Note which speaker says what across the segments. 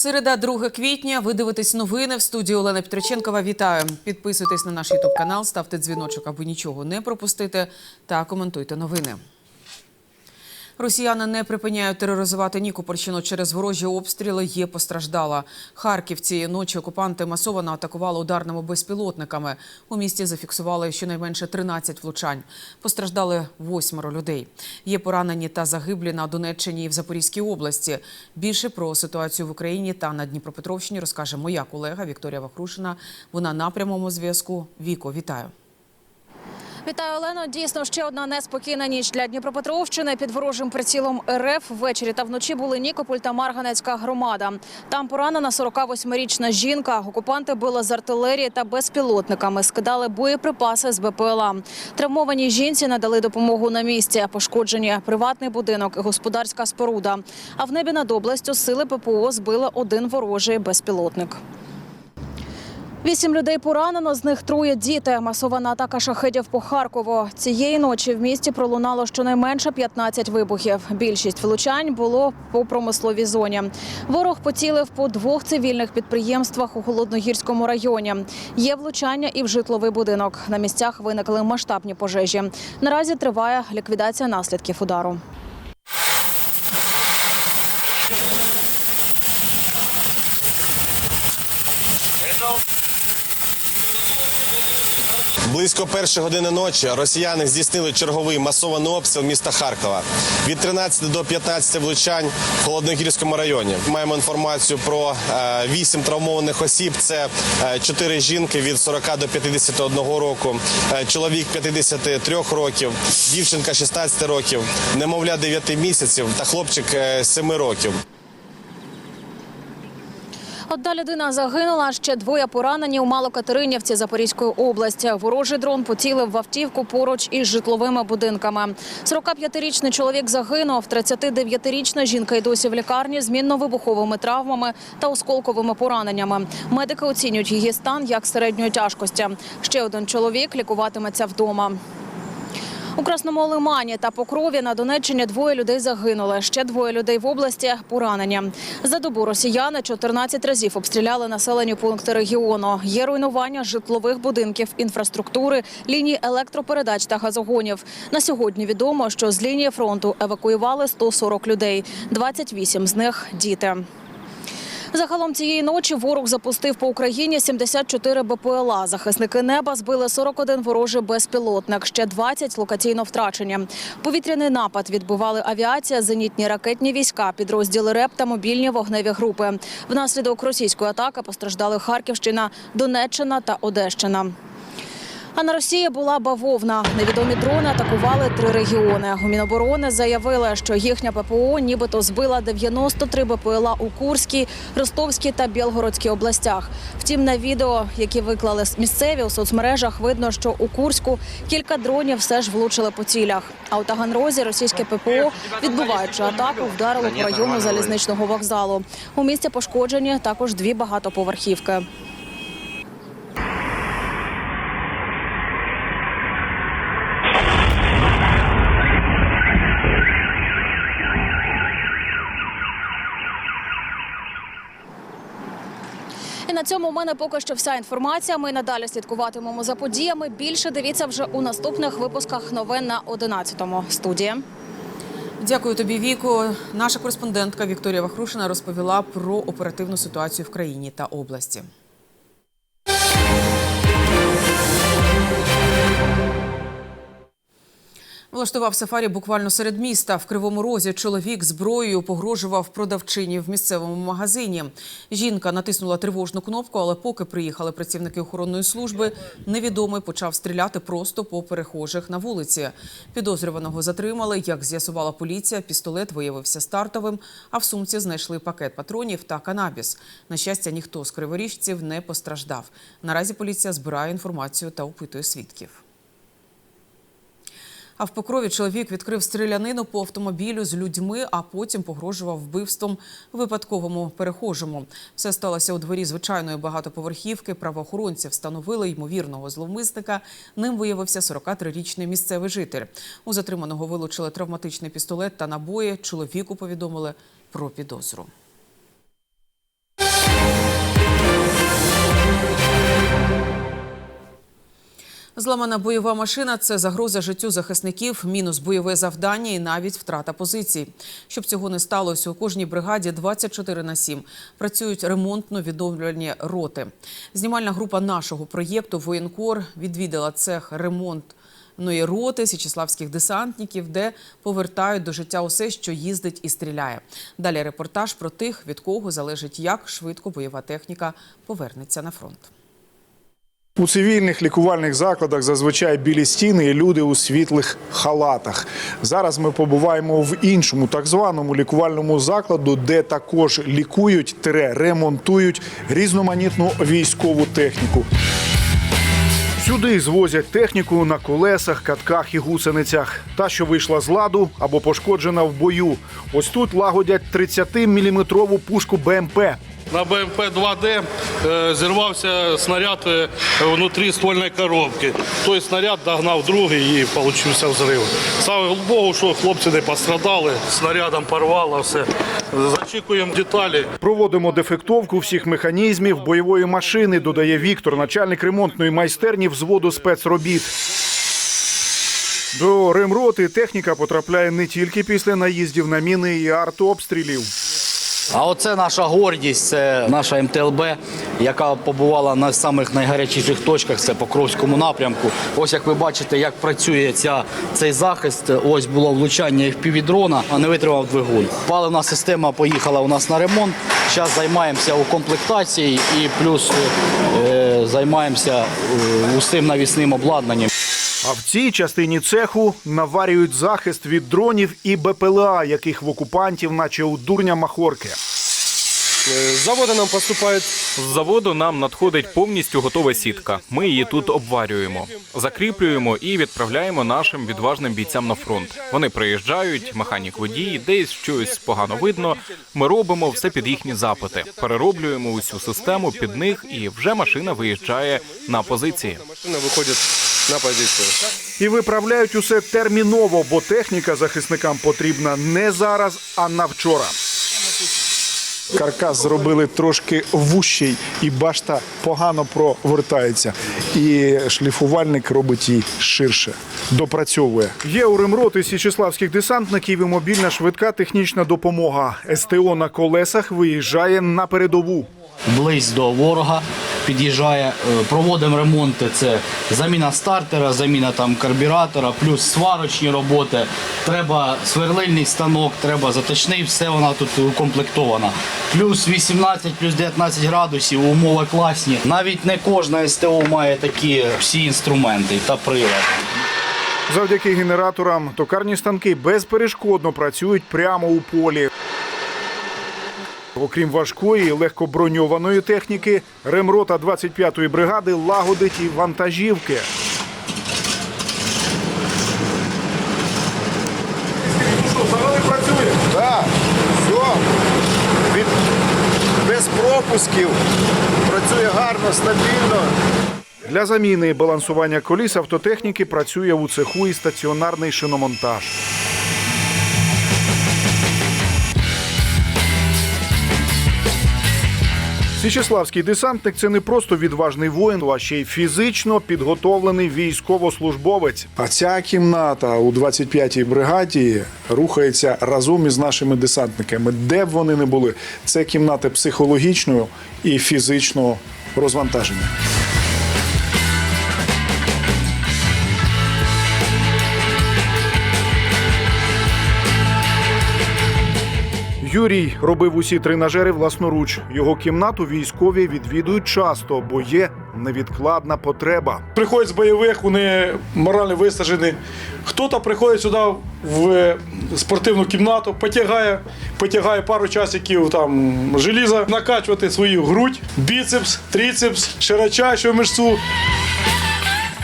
Speaker 1: Середа, 2 квітня. Ви дивитесь новини в студії Олена Петриченкова. Вітаю. Підписуйтесь на наш ютуб канал, ставте дзвіночок, аби нічого не пропустити, та коментуйте новини. Росіяни не припиняють тероризувати Нікопольщину через ворожі обстріли. Є постраждала. Харків цієї ночі окупанти масово атакували ударними безпілотниками. У місті зафіксували щонайменше 13 влучань. Постраждали восьмеро людей. Є поранені та загиблі на Донеччині і в Запорізькій області. Більше про ситуацію в Україні та на Дніпропетровщині розкаже моя колега Вікторія Вахрушина. Вона на прямому зв'язку. Віко, вітаю.
Speaker 2: Вітаю, Олено. Дійсно, ще одна неспокійна ніч для Дніпропетровщини. Під ворожим прицілом РФ ввечері та вночі були Нікополь та Марганецька громада. Там поранена 48-річна жінка. Окупанти били з артилерії та безпілотниками, скидали боєприпаси з БПЛА. Травмованій жінці надали допомогу на місці. Пошкоджені приватний будинок, господарська споруда. А в небі над областю сили ППО збили один ворожий безпілотник. Вісім людей поранено, з них троє діти. Масована атака шахедів по Харкову. Цієї ночі в місті пролунало щонайменше 15 вибухів. Більшість влучань було по промисловій зоні. Ворог поцілив по двох цивільних підприємствах у Холодногірському районі. Є влучання і в житловий будинок. На місцях виникли масштабні пожежі. Наразі триває ліквідація наслідків удару.
Speaker 3: Близько першої години ночі росіяни здійснили черговий масований обстріл міста Харкова. Від 13 до 15 влучань в Холодногірському районі. Маємо інформацію про 8 травмованих осіб. Це 4 жінки від 40 до 51 року, е, чоловік 53 років, дівчинка 16 років, немовля 9 місяців та хлопчик 7 років.
Speaker 2: Одна людина загинула, ще двоє поранені у Малокатеринівці Запорізької області. Ворожий дрон поцілив в автівку поруч із житловими будинками. 45-річний чоловік загинув, 39-річна жінка й досі в лікарні з мінно-вибуховими травмами та осколковими пораненнями. Медики оцінюють її стан як середньої тяжкості. Ще один чоловік лікуватиметься вдома. У Красному Лимані та Покрові на Донеччині двоє людей загинули. Ще двоє людей в області поранені. За добу росіяни 14 разів обстріляли населені пункти регіону. Є руйнування житлових будинків, інфраструктури, ліній електропередач та газогонів. На сьогодні відомо, що з лінії фронту евакуювали 140 людей. 28 з них діти. Загалом цієї ночі ворог запустив по Україні 74 БПЛА. Захисники неба збили 41 ворожий безпілотник, ще 20 локаційно втрачені. Повітряний напад відбивали авіація, зенітні ракетні війська, підрозділи РЕП та мобільні вогневі групи. Внаслідок російської атаки постраждали Харківщина, Донеччина та Одещина. На Росії була бавовна. Невідомі дрони атакували три регіони. У Міноборони заявили, що їхня ППО нібито збила 93 БПЛА у Курській, Ростовській та Білгородській областях. Втім, на відео, які виклали місцеві у соцмережах, видно, що у Курську кілька дронів все ж влучили по цілях. А у Таганрозі російське ППО, відбуваючи атаку, вдарило по району залізничного вокзалу. У місті пошкоджені також дві багатоповерхівки. І на цьому у мене поки що вся інформація. Ми надалі слідкуватимемо за подіями. Більше дивіться вже у наступних випусках новин на 11-му. Студія.
Speaker 1: Дякую тобі, Віку. Наша кореспондентка Вікторія Вахрушина розповіла про оперативну ситуацію в країні та області. Влаштував сафарі буквально серед міста. В Кривому Розі чоловік зброєю погрожував продавчині в місцевому магазині. Жінка натиснула тривожну кнопку, але поки приїхали працівники охоронної служби, невідомий почав стріляти просто по перехожих на вулиці. Підозрюваного затримали. Як з'ясувала поліція, пістолет виявився стартовим, а в сумці знайшли пакет патронів та канабіс. На щастя, ніхто з криворіжців не постраждав. Наразі поліція збирає інформацію та опитує свідків. А в Покрові чоловік відкрив стрілянину по автомобілю з людьми, а потім погрожував вбивством випадковому перехожому. Все сталося у дворі звичайної багатоповерхівки. Правоохоронці встановили ймовірного зловмисника. Ним виявився 43-річний місцевий житель. У затриманого вилучили травматичний пістолет та набої. Чоловіку повідомили про підозру. Зламана бойова машина це загроза життю захисників, мінус бойове завдання і навіть втрата позицій. Щоб цього не сталося, у кожній бригаді 24 на 7 працюють ремонтно-відновлювальні роти. Знімальна група нашого проєкту Воєнкор відвідала цех ремонтної роти січеславських десантників, де повертають до життя усе, що їздить і стріляє. Далі репортаж про тих, від кого залежить, як швидко бойова техніка повернеться на фронт.
Speaker 4: У цивільних лікувальних закладах зазвичай білі стіни і люди у світлих халатах. Зараз ми побуваємо в іншому, так званому лікувальному закладу, де також лікують тире ремонтують різноманітну військову техніку. Сюди звозять техніку на колесах, катках і гусеницях. Та, що вийшла з ладу або пошкоджена в бою. Ось тут лагодять 30-мм пушку БМП.
Speaker 5: На БМП 2Д е, зірвався снаряд е, внутрі ствольної коробки. Той снаряд догнав другий і получився взрив. Слава Богу, що хлопці не пострадали, снарядом порвало все. Зачікуємо деталі.
Speaker 4: Проводимо дефектовку всіх механізмів бойової машини, додає Віктор, начальник ремонтної майстерні взводу спецробіт. До ремроти техніка потрапляє не тільки після наїздів на міни і артобстрілів.
Speaker 6: А оце наша гордість, це наша МТЛБ, яка побувала на самих найгарячіших точках, це Покровському напрямку. Ось як ви бачите, як працює ця, цей захист. Ось було влучання FPV-дрона, а не витримав двигун. Паливна система поїхала у нас на ремонт. Зараз займаємося укомплектацією і плюс е, займаємося е, усім навісним обладнанням.
Speaker 4: А в цій частині цеху наварюють захист від дронів і БПЛА, яких в окупантів, наче у дурня махорки.
Speaker 7: З заводу нам поступають
Speaker 8: З заводу нам надходить повністю готова сітка. Ми її тут обварюємо, закріплюємо і відправляємо нашим відважним бійцям на фронт. Вони приїжджають, механік водій, десь щось погано видно. Ми робимо все під їхні запити, перероблюємо усю систему під них, і вже машина виїжджає на позиції.
Speaker 7: машина виходить на позицію.
Speaker 4: І виправляють усе терміново, бо техніка захисникам потрібна не зараз, а на вчора. Каркас зробили трошки вущий, і башта погано провертається. І шліфувальник робить її ширше, допрацьовує. Є у ремроти січеславських десантників і мобільна швидка технічна допомога. СТО на колесах виїжджає на передову.
Speaker 6: близь до ворога під'їжджає, е, проводимо ремонти. Це заміна стартера, заміна там карбюратора, плюс сварочні роботи. Треба сверлильний станок, треба заточний, все вона тут укомплектована. Плюс 18, плюс 19 градусів, умови класні. Навіть не кожна СТО має такі всі інструменти та прилади.
Speaker 4: Завдяки генераторам токарні станки безперешкодно працюють прямо у полі. Окрім важкої легкоброньованої техніки, ремрота 25-ї бригади лагодить і вантажівки.
Speaker 9: Так, все. Від, без пропусків. Працює гарно, стабільно.
Speaker 4: Для заміни і балансування коліс автотехніки працює у цеху і стаціонарний шиномонтаж. Січеславський десантник це не просто відважний воїн, а ще й фізично підготовлений військовослужбовець. А ця кімната у 25-й бригаді рухається разом із нашими десантниками. Де б вони не були, це кімната психологічного і фізичного розвантаження. Юрій робив усі тренажери власноруч. Його кімнату військові відвідують часто, бо є невідкладна потреба.
Speaker 10: приходять з бойових, вони морально висаджені. Хто-то приходить сюди в спортивну кімнату, потягає, потягає пару часиків там желіза, накачувати свою грудь, біцепс, трицепс, широчайшу мишцю.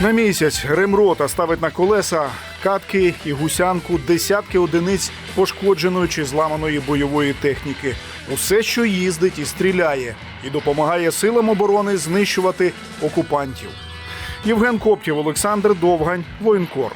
Speaker 4: На місяць ремрота ставить на колеса катки і гусянку десятки одиниць пошкодженої чи зламаної бойової техніки. Усе, що їздить і стріляє, і допомагає силам оборони знищувати окупантів. Євген Коптів, Олександр Довгань, воєнкор.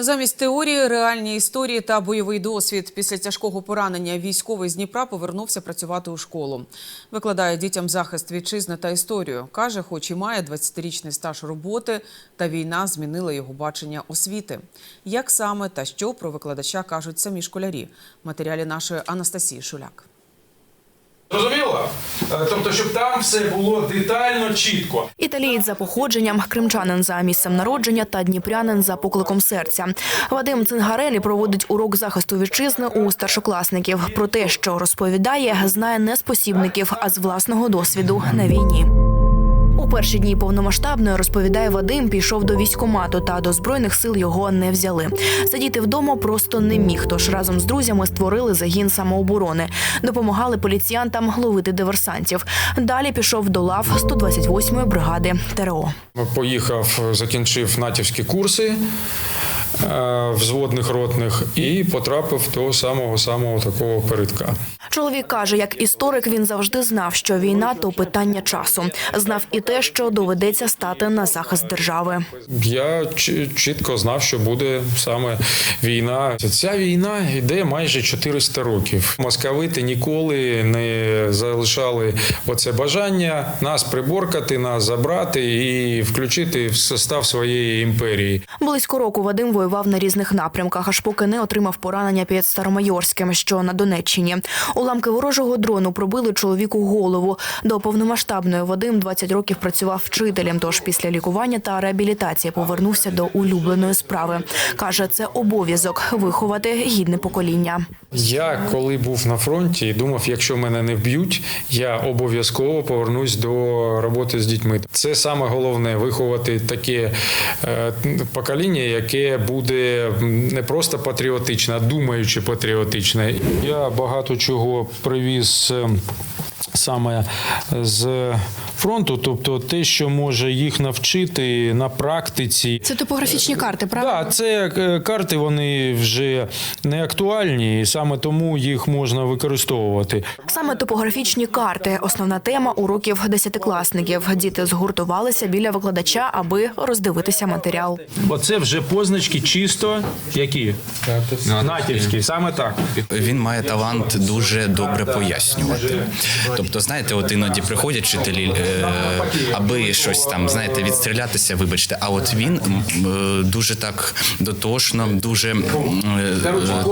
Speaker 1: Замість теорії, реальні історії та бойовий досвід. Після тяжкого поранення військовий з Дніпра повернувся працювати у школу. Викладає дітям захист вітчизни та історію. Каже, хоч і має 20-річний стаж роботи, та війна змінила його бачення освіти. Як саме та що про викладача кажуть самі школярі? Матеріалі нашої Анастасії Шуляк.
Speaker 11: Зрозуміло? Е, Тобто, щоб там все було детально, чітко.
Speaker 12: Італієць за походженням, кримчанин за місцем народження та дніпрянин за покликом серця. Вадим Цингарелі проводить урок захисту вітчизни у старшокласників. Про те, що розповідає, знає не з посібників, а з власного досвіду на війні. Перші дні повномасштабної розповідає Вадим, пішов до військкомату, та до збройних сил його не взяли. Сидіти вдома просто не міг. Тож разом з друзями створили загін самооборони, допомагали поліціянтам ловити диверсантів. Далі пішов до лав 128-ї бригади ТРО.
Speaker 11: Поїхав, закінчив натівські курси е, взводних ротних і потрапив до самого самого такого передка.
Speaker 12: Чоловік каже, як історик він завжди знав, що війна то питання часу. Знав і те, що доведеться стати на захист держави.
Speaker 11: Я чітко знав, що буде саме війна. Ця війна йде майже 400 років. Московити ніколи не залишали оце бажання нас приборкати, нас забрати і включити в состав своєї імперії.
Speaker 12: Близько року Вадим воював на різних напрямках, аж поки не отримав поранення під Старомайорським, що на Донеччині. Уламки ворожого дрону пробили чоловіку голову. До повномасштабної Вадим 20 років працював вчителем. Тож після лікування та реабілітації повернувся до улюбленої справи. каже, це обов'язок виховати гідне покоління.
Speaker 11: Я коли був на фронті, думав, якщо мене не вб'ють, я обов'язково повернусь до роботи з дітьми. Це саме головне виховати таке е, покоління, яке буде не просто патріотичне, а думаючи патріотичне. Я багато чого привіз. Е, Саме з фронту, тобто те, що може їх навчити на практиці,
Speaker 12: Це топографічні карти, правда?
Speaker 11: так, це е, карти вони вже не актуальні, і саме тому їх можна використовувати.
Speaker 12: Саме топографічні карти основна тема уроків десятикласників. Діти згуртувалися біля викладача, аби роздивитися матеріал.
Speaker 11: Оце вже позначки чисто які натівські, саме так.
Speaker 13: Він має талант дуже добре пояснювати. Тобто, знаєте, от іноді приходять вчителі, е, аби щось там, знаєте, відстрілятися, вибачте. А от він е, дуже так дотошно, дуже е,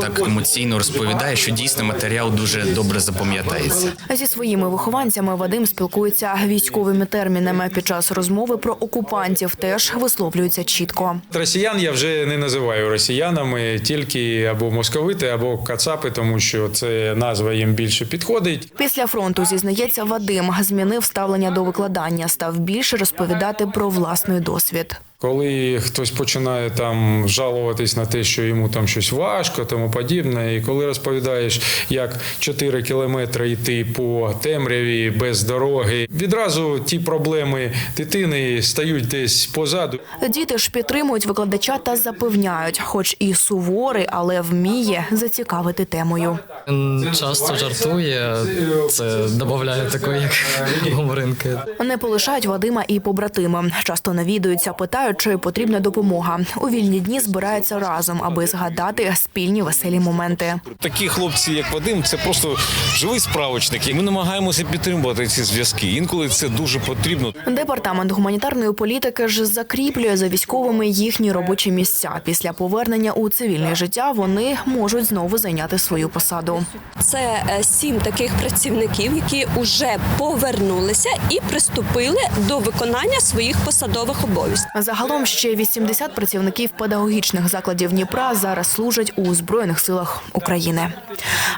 Speaker 13: так емоційно розповідає, що дійсно матеріал дуже добре запам'ятається.
Speaker 12: Зі своїми вихованцями Вадим спілкується військовими термінами. Під час розмови про окупантів теж висловлюється чітко.
Speaker 11: Росіян я вже не називаю росіянами, тільки або московити, або кацапи, тому що це назва їм більше підходить.
Speaker 12: Після фронту зізнається Вадим, змінив ставлення до викладання, став більше розповідати про власний досвід.
Speaker 11: Коли хтось починає там жалуватись на те, що йому там щось важко, тому подібне, і коли розповідаєш, як 4 кілометри йти по темряві без дороги, відразу ті проблеми дитини стають десь позаду.
Speaker 12: Діти ж підтримують викладача та запевняють, хоч і суворий, але вміє зацікавити темою.
Speaker 14: Він часто жартує, це додає такої як гуморинки.
Speaker 12: Не полишають Вадима і побратими. Часто навідуються, питають, чи потрібна допомога. У вільні дні збираються разом, аби згадати спільні веселі моменти.
Speaker 15: Такі хлопці, як Вадим, це просто живий справочник. І ми намагаємося підтримувати ці зв'язки. Інколи це дуже потрібно.
Speaker 12: Департамент гуманітарної політики ж закріплює за військовими їхні робочі місця. Після повернення у цивільне життя вони можуть знову зайняти свою посаду.
Speaker 16: Це е, сім таких працівників, які вже повернулися і приступили до виконання своїх посадових обов'язків.
Speaker 12: Загалом ще 80 працівників педагогічних закладів Дніпра зараз служать у збройних силах України.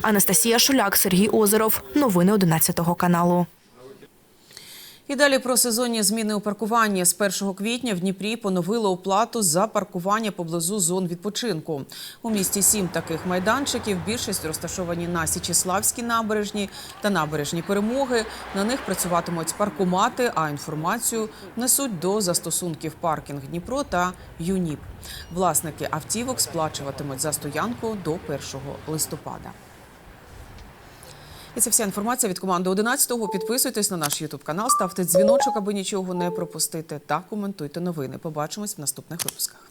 Speaker 12: Анастасія Шуляк, Сергій Озеров. Новини 11 каналу.
Speaker 1: І далі про сезонні зміни у паркуванні. З 1 квітня в Дніпрі поновили оплату за паркування поблизу зон відпочинку. У місті сім таких майданчиків. Більшість розташовані на Січеславській набережній та набережній перемоги. На них працюватимуть паркомати, а інформацію несуть до застосунків паркінг Дніпро та ЮНІП. Власники автівок сплачуватимуть за стоянку до 1 листопада. І це вся інформація від команди 11-го. Підписуйтесь на наш Ютуб канал, ставте дзвіночок, аби нічого не пропустити, та коментуйте новини. Побачимось в наступних випусках.